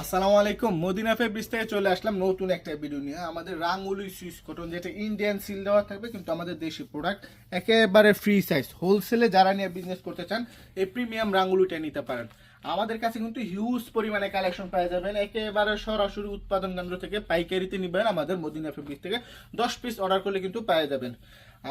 আসসালামু আলাইকুম। Medina fabrics থেকে চলে আসলাম নতুন একটা ভিডিও নিয়ে। আমাদের রাঙ্গুলি সুইস কটন, যেটা ইন্ডিয়ান সিল দেওয়া থাকবে, কিন্তু আমাদের দেশি প্রোডাক্ট একেবারে ফ্রি সাইজ হোলসেলে যারা নিয়ে বিজনেস করতে চান, এই প্রিমিয়াম রাঙ্গুলিটা নিতে পারেন। আমাদের কাছে কিন্তু হিউজ পরিমাণে কালেকশন পেয়ে যাবেন একেবারে সরাসরি উৎপাদন কেন্দ্র থেকে পাইকারিতে নিবেন আমাদের মদিনা ফেব্রিক্স থেকে। দশ পিস অর্ডার করলে কিন্তু পেয়ে যাবেন।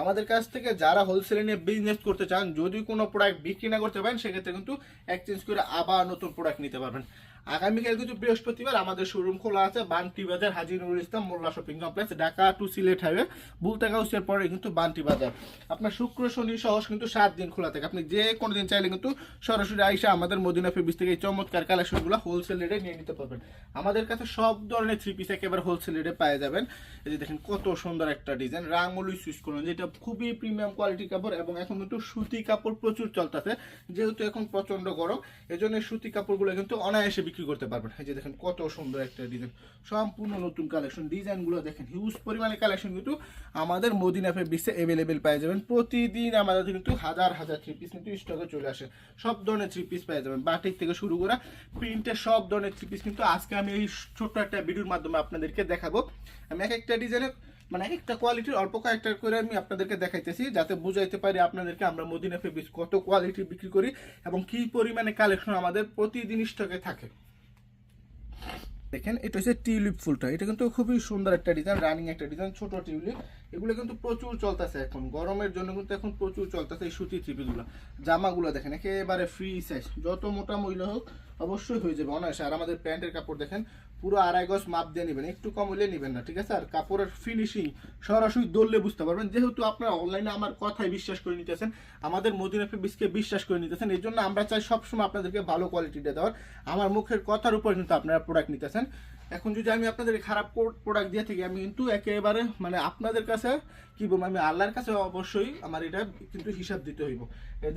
আমাদের কাছ থেকে যারা হোলসেলে নিয়ে বিজনেস করতে চান, যদি কোনো প্রোডাক্ট বিক্রি না করতে পারেন, সেক্ষেত্রে কিন্তু এক্সচেঞ্জ করে আবার নতুন প্রোডাক্ট নিতে পারবেন। আগামীকাল কিন্তু বৃহস্পতিবার আমাদের শোরুম খোলা আছে, Banti Bazar Haji Nurul Islam, Molla shopping complex Dhaka to Sylhet highway বুলতাকা হাউসের পরে কিন্তু বান্টি বাজার। আপনার শুক্র, শনি সহ কিন্তু সাত দিন খোলা থাকে। আপনি যে কোনো দিন চাইলে কিন্তু সরাসরি আইসা আমাদের মদিনা ফেব্রিক্স থেকে এই চমৎকার কালেকশনগুলো হোলসেল রেটে নিয়ে নিতে পারবেন। আমাদের কাছে সব ধরনের থ্রি পিস একেবারে হোলসেল রেটে পাওয়া যাবেন। এই যে দেখেন কত সুন্দর একটা ডিজাইন রাঙ্গুলি সুইচ করুন, যেটা খুবই প্রিমিয়াম কোয়ালিটি কাপড় এবং এখন কিন্তু সুতি কাপড় প্রচুর চলতেছে। যেহেতু এখন প্রচণ্ড গরম এই জন্য সুতি কাপড়গুলো কিন্তু অনায়াসে বিক্রি করতে পারবেন। এই যে দেখেন কত সুন্দর একটা ডিজাইন সম্পূর্ণ নতুন কালেকশন ডিজাইনগুলো দেখেন হিউজ পরিমাণে কালেকশন কিন্তু আমাদের মদিনা ফেব্রিক্সে অ্যাভেলেবেল পেয়ে যাবেন। প্রতিদিন আমাদের কিন্তু হাজার হাজার থ্রি পিস কিন্তু স্টকে চলে আসে। সব ধরনের থ্রি পিস পেয়ে যাবেন। বাটিক থেকে শুরু করা প্রিন্টের সব ধরনের থ্রি পিস কিন্তু আজকে আমি এই ছোট্ট একটা ভিডিওর মাধ্যমে আপনাদেরকে দেখাবো। আমি এক একটা ডিজাইনের মানে একটা কোয়ালিটির অল্প কয়েকটা করে আমি আপনাদেরকে দেখাইতেছি, যাতে বুঝাইতে পারি আপনাদেরকে আমরা মদিনা ফেব্রিক্স কত কোয়ালিটি বিক্রি করি এবং কি পরিমাণে কালেকশন আমাদের প্রতিদিন স্টকে থাকে। দেখেন, এটা হচ্ছে টিউলিপ ফুলটা। এটা কিন্তু খুবই সুন্দর একটা ডিজাইন রানিং একটা ডিজাইন ছোট টিউলিপ। এগুলো কিন্তু প্রচুর চলতেছে এখন। গরমের জন্য কিন্তু এখন প্রচুর চলতেছে এই সুতি চিপিগুলো জামাগুলো দেখেন, একেবারে ফ্রি সাইজ যত মোটা মহিলা হোক, অবশ্যই হয়ে যাবে। অনায়াসে। আর আমাদের প্যান্টের কাপড় দেখেন পুরো আড়াই গজ মাপ দিয়ে নেবেন। একটু কম হলে নেবেন না, ঠিক আছে? আর কাপড়ের ফিনিশিং সরাসরি দললে বুঝতে পারবেন। যেহেতু আপনারা অনলাইনে আমার কথাই বিশ্বাস করে নিতেছেন, আমাদের মদিনা ফেব্রিক্সকে বিশ্বাস করে নিতেছেন, এই জন্য আমরা চাই সবসময় আপনাদেরকে ভালো কোয়ালিটিটা দেওয়ার। আমার মুখের কথার উপর কিন্তু আপনারা প্রোডাক্ট নিতেছেন। এখন যদি আমি আপনাদের খারাপ প্রোডাক্ট দিয়ে থাকি, আমি কিন্তু একেবারে মানে আপনাদের কাছে, কি বলব, আমি আল্লাহর কাছে অবশ্যই আমার এটা কিন্তু হিসাব দিতে হইব।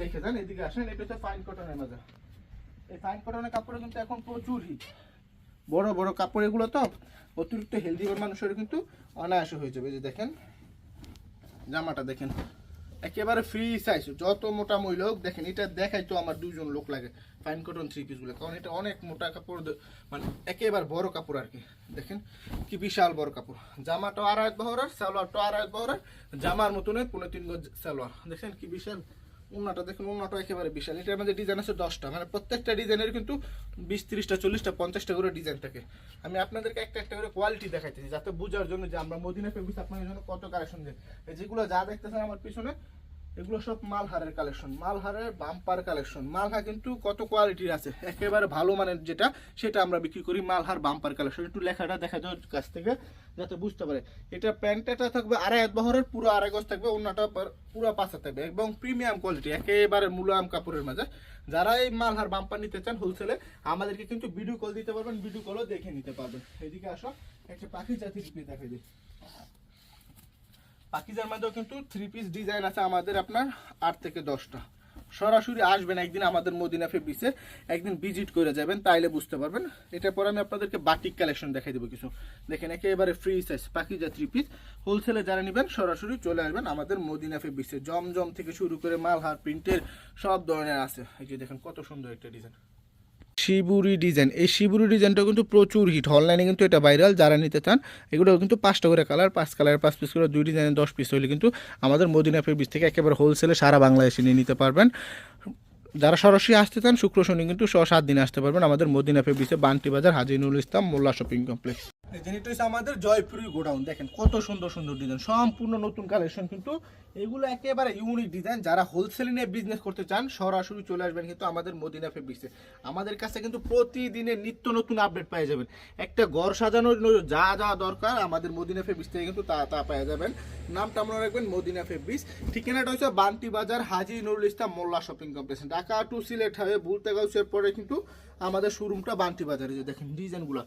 দেখে যান, এদিকে আসেন, এটা হচ্ছে ফাইন কটনের মাজা এই ফাইন কটনের কাপড়ে কিন্তু এখন প্রচুর হিট বড় বড় কাপড় এগুলো তো অতিরিক্ত হেলদি মানুষের কিন্তু অনায়াসে হয়ে যাবে। যে দেখেন, জামাটা দেখেন, একেবারে ফ্রি সাইজ যত মোটা মহিলা হোক, দেখেন, এটা দেখাই তো আমার দুজন লোক লাগে ফাইন কটন থ্রি পিসগুলো কারণ এটা অনেক মোটা কাপড় মানে একেবারে বড় কাপড় আর কি। দেখেন, কি বিশাল বড় কাপড়। জামাটা আড়াই বহরের, সালোয়ারটা আড়াই বহরের, জামার মতনই পুনে তিন গজ সালোয়ার। দেখেন, কি বিশাল উন্নাটা দেখুন উন্নাটা একেবারে বিশাল। এটার মধ্যে ডিজাইন আছে দশটা। মানে প্রত্যেকটা ডিজাইনের কিন্তু বিশ, তিরিশটা, চল্লিশটা, পঞ্চাশটা করে ডিজাইন থাকে। আমি আপনাদেরকে একটা একটা করে কোয়ালিটি দেখাইতেছি, যাতে বোঝার জন্য যে আমরা মদিনা ফেব্রিক্স আপনাদের জন্য কত কারেকশন দিই যেগুলো যা দেখতেছেন আমার পিছনে এগুলো সব মালহারের কালেকশন মালহারের বাম্পার কালেকশন মালহা কিন্তু কত কোয়ালিটির আছে? একেবারে ভালো মানের যেটা, সেটা আমরা বিক্রি করি মালহার বাম্পার কালেকশন একটু লেখাটা দেখা যায় ওর কাছ থেকে, যাতে বুঝতে পারে। এটা প্যান্টটা থাকবে আড়াই এক বহরের, পুরো আড়াই গজ থাকবে, অন্যটা পুরো পাশে থাকবে। এবং প্রিমিয়াম কোয়ালিটি একেবারে মুলায়ম কাপড়ের মাঝে। যারা এই মালহার বাম্পার নিতে চান হোলসেলে আমাদেরকে কিন্তু ভিডিও কল দিতে পারবেন ভিডিও কলও দেখে নিতে পারবেন। এদিকে আসো, একটা পাখি জাতির দেখা দিই। পাকিজার মধ্যেও কিন্তু থ্রি পিস ডিজাইন আছে আমাদের আপনার আট থেকে দশটা। সরাসরি আসবেন একদিন আমাদের মদিনা ফেব্রিক্সে একদিন ভিজিট করে যাবেন, তাইলে বুঝতে পারবেন। এটার পর আমি আপনাদেরকে বাটিক কালেকশন দেখাই দেবো কিছু। দেখেন, একেবারে free size Pakiza three piece হোলসেলে যারা নেবেন, সরাসরি চলে আসবেন আমাদের মদিনা ফেব্রিক্সে জমজম থেকে শুরু করে মালহার প্রিন্টের সব ধরনের আছে। এই যে দেখেন, কত সুন্দর একটা ডিজাইন শিবুরি ডিজাইন। এই শিবুরি ডিজাইনটা কিন্তু প্রচুর হিট অনলাইনে কিন্তু এটা ভাইরাল যারা নিতে চান এগুলো কিন্তু পাঁচটা করে কালার পাঁচ কালার পাঁচ পিস করে দুই ডিজাইনের দশ পিস হলে কিন্তু আমাদের মদিনা ফেব্রিক্স থেকে একেবারে হোলসেলে সারা বাংলাদেশে নিয়ে নিতে পারবেন। যারা সরাসরি আসতে চান, শুক্র শনি কিন্তু ছ সাত দিন আসতে পারবেন আমাদের মদিনা ফেব্রিক্সে বান্টি বাজার হাজিনুল ইসলাম মোল্লা শপিং কমপ্লেক্স আমাদের গোডাউন। দেখেন কত সুন্দর সুন্দর ডিজাইন সম্পূর্ণ নতুন কালেকশন কিন্তু এগুলো একেবারে ইউনিক ডিজাইন যারা বিজনেস করতে চান, সরাসরি চলে আসবেন কিন্তু আমাদের মদিনা ফেব্রিক্সে আমাদের কাছে কিন্তু প্রতিদিনের নিত্য নতুন আপডেট পেয়ে যাবেন। একটা ঘর সাজানোর যা যা দরকার আমাদের মদিনা ফেব্রিক্স থেকে কিন্তু তা তা পেয়ে যাবেন। নামটা মনে রাখবেন মদিনা ফেব্রিক্স ঠিকানাটা হচ্ছে Banti Bazar, Haji Nurul Islam Molla shopping complex Dhaka to Sylhet হয়ে বুলতে গাউসের পরে কিন্তু আমাদের শোরুমটা বান্টি বাজারে। দেখেন ডিজাইনগুলো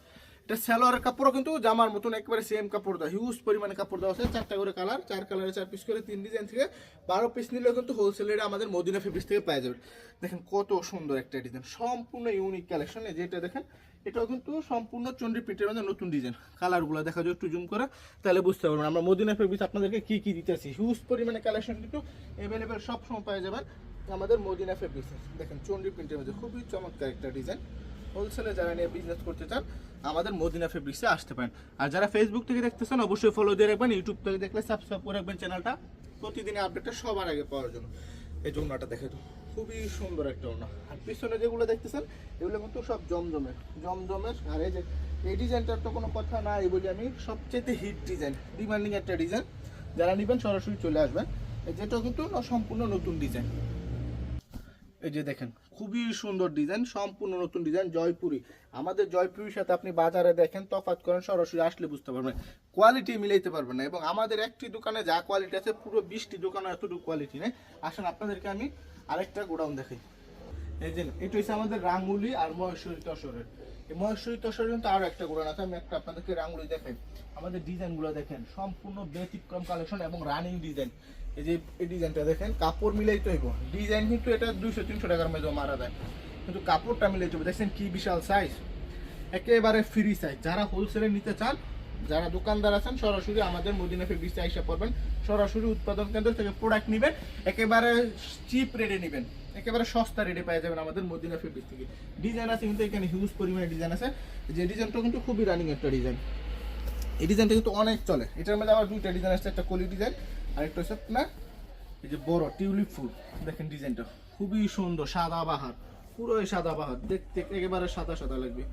এটা সালোয়ারের কাপড়ও কিন্তু জামার মতন একবারে সেম কাপড় দেওয়া হিউজ পরিমাণে কাপড় দেওয়া আছে, চারটা করে কালার চার কালারে চার পিস করে, তিন ডিজাইন থেকে বারো পিস নিলেও কিন্তু হোলসেলের আমাদের মদিনা ফেব্রিক্স থেকে পেয়ে যাবে। দেখেন কত সুন্দর একটা ডিজাইন সম্পূর্ণ ইউনিক কালেকশন যেটা দেখেন, এটাও কিন্তু সম্পূর্ণ চন্ডী প্রিন্টের মধ্যে নতুন ডিজাইন কালারগুলো দেখা যায় একটু জুম করে, তাহলে বুঝতে পারবেন আমরা মদিনা ফেব্রিক্স আপনাদেরকে কি কি দিতেছি হিউজ পরিমাণে কালেকশন কিন্তু অ্যাভেলেবেল সব সময় পেয়ে যাবেন আমাদের মদিনা ফেব্রিক্স দেখেন চন্ডী প্রিন্টের মধ্যে খুবই চমৎকার একটা ডিজাইন হোলসেলে যারা নিয়ে বিজনেস করতে চান, আমাদের মদিনা ফেব্রিক্সে আসতে পারেন। আর যারা ফেসবুক থেকে দেখতেছেন অবশ্যই ফলো দিয়ে রাখবেন ইউটিউব থেকে দেখলে সাবস্ক্রাইব করে রাখবেন চ্যানেলটা প্রতিদিনের আপডেটটা সবার আগে পাওয়ার জন্য। এই ওনাটা দেখে তো খুবই সুন্দর একটা ওনা আর পিছনে যেগুলো দেখতেছেন, এগুলো কিন্তু সব জমজমের জমজমের। আর এই যে, এই ডিজাইনটার তো কোনো কথা নাই বলি আমি সবচেয়ে হিট ডিজাইন ডিমান্ডিং একটা ডিজাইন যারা নেবেন, সরাসরি চলে আসবেন। এই যেটাও কিন্তু ন- সম্পূর্ণ নতুন ডিজাইন এই যে দেখেন খুবই সুন্দর ডিজাইন সম্পূর্ণ নতুন ডিজাইন জয়পুরি। আমাদের জয়পুরির সাথে আপনি বাজারে দেখেন তফাত করেন, সরাসরি আসলে বুঝতে পারবেন। কোয়ালিটি মিলাইতে পারবেন না। এবং আমাদের একটি দোকানে যা কোয়ালিটি আছে, পুরো বিশটি দোকানে এতটুকু কোয়ালিটি নেই। আসেন, আপনাদেরকে আমি আরেকটা গোডাউন দেখাই। এই যে, এটা হচ্ছে আমাদের রাঙ্গুলি আর মহেশ্বরী তসরের। কিন্তু আরও একটা আমি একটা আপনাদেরকে আমাদের ডিজাইনগুলো দেখেন, সম্পূর্ণ ব্যতিক্রম কালেকশন এবং রানিং ডিজাইন এই যে এই ডিজাইনটা দেখেন, কাপড় ডিজাইন কিন্তু এটা তিনশো টাকার দেয় কিন্তু কাপড়টা মিলেই চলবে দেখছেন কি বিশাল সাইজ একেবারে ফ্রি সাইজ যারা হোলসেলে নিতে চান যারা দোকানদার আছেন, সরাসরি আমাদের মদিনা ফেব্রিক্সে আইসা পড়বেন। সরাসরি উৎপাদন কেন্দ্র থেকে প্রোডাক্ট নেবেন, একেবারে চিপ রেটে নেবেন। একেবারে সস্তা রেটে পেয়ে যাবেন আমাদের মদিনা ফেব্রিক্স থেকে। ডিজাইন আছে কিন্তু এখানে হিউজ পরিমাণে ডিজাইন আছে। যে ডিজাইনটা কিন্তু খুবই রানিং একটা ডিজাইন এই ডিজাইনটা কিন্তু অনেক চলে। এটার মধ্যে আবার দুইটা ডিজাইন আছে, একটা কলি ডিজাইন আর একটা হচ্ছে আপনার এই যে বড় টিউলিপ ফুল। দেখেন ডিজাইনটা খুবই সুন্দর, সাদা বাহার। পুরোই সাদা বাহার। দেখতে একেবারে সাদা সাদা লাগবে।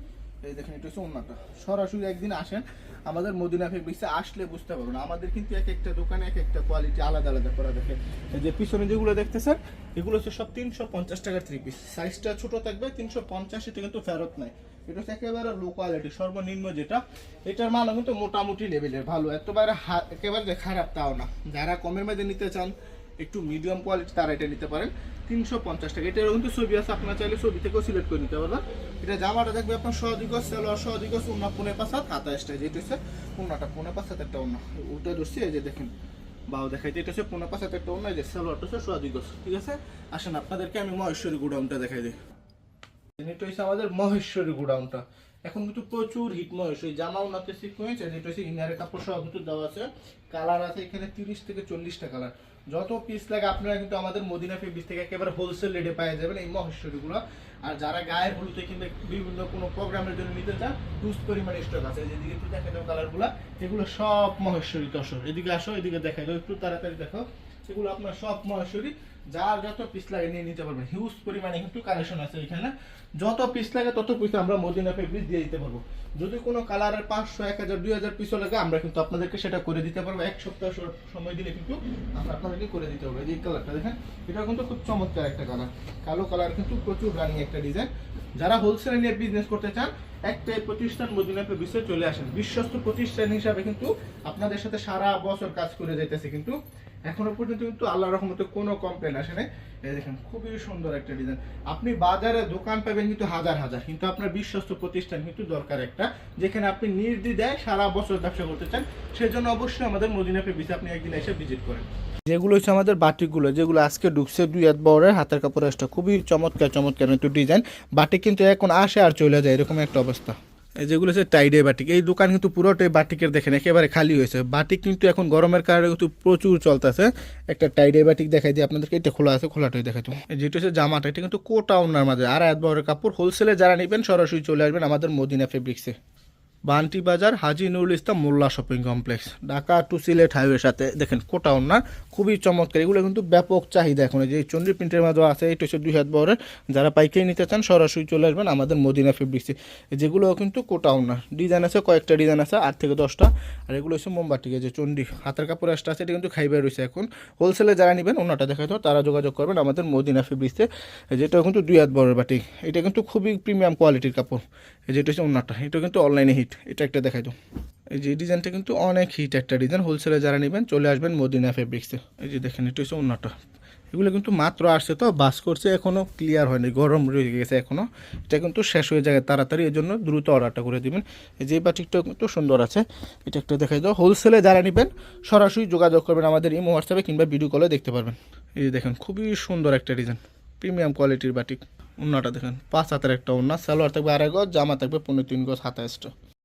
এই দেখেন, এটা হচ্ছে অন্যটা সরাসরি একদিন আসেন, আমাদের মদিনা ফেব্রিক্সে আসলে বুঝতে পারবেন। আমাদের কিন্তু এক একটা দোকানে এক একটা কোয়ালিটি আলাদা আলাদা করা দেখে। যে পিছনে যেগুলো দেখতেছেন, এগুলো হচ্ছে সব তিনশো পঞ্চাশ টাকার থ্রি পিস সাইজটা ছোট থাকবে, তিনশো পঞ্চাশ, এটা কিন্তু ফেরত নাই। এটা হচ্ছে একেবারে লো কোয়ালিটি সর্বনিম্ন যেটা। এটার মানও কিন্তু মোটামুটি লেভেলের ভালো। একেবারে একেবারে খারাপ তাও না। যারা কমের মধ্যে নিতে চান একটু মিডিয়াম কোয়ালিটি তারা এটা নিতে পারেন। তিনশো পঞ্চাশ টাকা। এটার কিন্তু ছবি আছে, আপনার চাইলে ছবি থেকেও সিলেক্ট করে নিতে পারবেন। এটা জামাটা দেখবে আপনার সহদিগজ, সেলোয়ার সহদিগজ, উন্না পুনে পাশাত হাতা স্টাইল যেটা হচ্ছে, উন্নাটা পুনে পাশাত একটা উন্না। উল্টা ধরছি, এই যে দেখেন বাউ দেখাইতে, এটা হচ্ছে পুনে পাশাত একটা উন্না, এই যে সেলোয়ারটা হচ্ছে সহদিগজ, ঠিক আছে? আসেন, আপনাদেরকে আমি মহেশ্বরী গোডাউনটা দেখাই দিই। এটা হচ্ছে আমাদের মহেশ্বরী গোডাউনটা। এখন কিন্তু প্রচুর হিট মহেশ্বরী জামা উন্নতে সিকুয়েন্স যেটা হচ্ছে ইনারের কাপড় সহ কিন্তু দেওয়া আছে। কালার আছে এখানে তিরিশ থেকে চল্লিশটা কালার যত পিস লাগে আপনারা কিন্তু আমাদের মদিনা ফেব্রিক থেকে একেবারে হোলসেল রেটে পেয়ে যাবেন এই মহেশ্বরীগুলো। আর যারা গায়ের হলুদে কিংবা বিভিন্ন কোনো প্রোগ্রামের জন্য নিতে চান হিউজ পরিমাণে স্টক আছে। যেদিকে একটু দেখা যাও কালারগুলো এগুলো সব মহেশ্বরী তসর এদিকে আসো, এদিকে দেখা যাও একটু তাড়াতাড়ি দেখো। এগুলো আপনার সব মহেশ্বরী যার যত পিস লাগে নিয়ে নিতে পারবেন। হিউজ পরিমাণে কিন্তু কালেকশন আছে এখানে। যত পিস লাগে তত পিস আমরা মদিনা ফেব্রিক দিয়ে দিতে পারব। যদি কোনো কালারের পাঁচশো, এক হাজার, দুই হাজার পিসও লাগে, আমরা কিন্তু আপনাদেরকে সেটা করে দিতে পারব। এক সপ্তাহ সময় দিলে কিন্তু আমরা আপনাদেরকে করে দিতে পারব। এই কালারটা দেখেন, এটা কিন্তু খুব চমৎকার একটা কালার কালো কালার কিন্তু প্রচুর রানিং একটা ডিজাইন যারা হোলসেলে নিয়ে বিজনেস করতে চান, একটাই প্রতিষ্ঠান মদিনা ফেব্রিক্সে চলে আসেন। বিশ্বস্ত প্রতিষ্ঠান হিসাবে কিন্তু আপনাদের সাথে সারা বছর কাজ করে যাইতেছে কিন্তু এখনও পর্যন্ত কিন্তু আল্লাহ রহমতে কোনো কমপ্লেন আসে নাই। দেখেন, খুবই সুন্দর একটা ডিজাইন আপনি বাজারে দোকান পাবেন কিন্তু হাজার হাজার, কিন্তু আপনার বিশ্বস্ত প্রতিষ্ঠান কিন্তু দরকার একটা, যেখানে আপনি নির্দ্বিধায় সারা বছর ব্যবসা করতে চান। সেজন্য অবশ্যই আমাদের মদিনা ফেব্রিক্সে আপনি একদিন এসে ভিজিট করেন। যেগুলো হচ্ছে আমাদের বাটিকগুলো, যেগুলো আজকে ঢুকছে দুই হাত বড়ের হাতের কাপড় একটা খুবই চমৎকার চমৎকার একটু ডিজাইন বাটিক কিন্তু এখন আসে আর চলে যায়, এরকম একটা অবস্থা। যেগুলো হচ্ছে টাইডে বাটিক এই দোকান কিন্তু পুরোটাই বাটিকের দেখেন, একেবারে খালি হয়েছে। বাটিক কিন্তু এখন গরমের কারণে কিন্তু প্রচুর চলতেছে। একটা টাইডে বাটিক দেখাই দিয়ে আপনাদেরকে এটা খোলা আছে, খোলাটাই দেখাই যেটা হচ্ছে জামাটা, এটা কিন্তু কোটা ওনার মাঝে। আর এক বড় কাপড় হোলসেলে যারা নেবেন সরাসরি চলে আসবেন আমাদের Madina ফেব্রিক্সে Banti Bazar Haji Nurul Islam Molla shopping complex. Dhaka to Sylhet হাইওয়ের সাথে দেখেন কোটা ওনার খুবই চমৎকার। এগুলো কিন্তু ব্যাপক চাহিদা এখন। এই যে চন্ডী প্রিন্টের মাঝে আছে এটা হচ্ছে দুই হাত বহরের যারা পাইকারি নিতে চান, সরাসরি চলে আসবেন আমাদের মদিনা ফেব্রিক্সে। যেগুলো কিন্তু কোটা ওনার ডিজাইন আছে, কয়েকটা ডিজাইন আছে, আট থেকে দশটা। আর এগুলো হচ্ছে মোমবাটিকে যে চন্ডী। হাতের কাপড় আসটা আছে, এটা কিন্তু খাইবার রয়েছে এখন। হোলসেলে যারা নেবেন দেখাই তো তারা যোগাযোগ করবেন আমাদের মদিনা ফেব্রিক্সে। যেটা কিন্তু দুই হাত বড়ের বাটি। এটা কিন্তু খুবই প্রিমিয়াম কোয়ালিটির কাপড়। যেটা হচ্ছে ওনাটা এটা কিন্তু অনলাইনে হিট এটা একটা দেখাই তো এই যে ডিজাইনটা কিন্তু অনেক হিট একটা ডিজাইন। হোলসেলে যারা নেবেন চলে আসবেন মদিনা ফেব্রিক্সে এই যে দেখেন, এটা হচ্ছে ওনাটা এগুলো কিন্তু মাত্র আসছে তো, বাস করছে এখনও ক্লিয়ার হয়নি, গরম রয়ে গেছে এখনও এটা কিন্তু শেষ হয়ে যায় তাড়াতাড়ি এর জন্য দ্রুত অর্ডারটা করে দিবেন। এই যে বাটিকটা কিন্তু সুন্দর আছে। এটা একটা দেখাই দাও। হোলসেলে যারা নেবেন, সরাসরি যোগাযোগ করবেন আমাদের ইমো, হোয়াটসঅ্যাপে কিংবা ভিডিও কলে দেখতে পারবেন। এই যে দেখেন, খুবই সুন্দর একটা ডিজাইন। প্রিমিয়াম কোয়ালিটির বাটিক। উন্নাটা দেখেন, পাঁচ হাতের একটা উন্না সালোয়ার থাকবে আড়াই গজ, জামা থাকবে পনেরো তিন গজ হাতা এক্সট্রা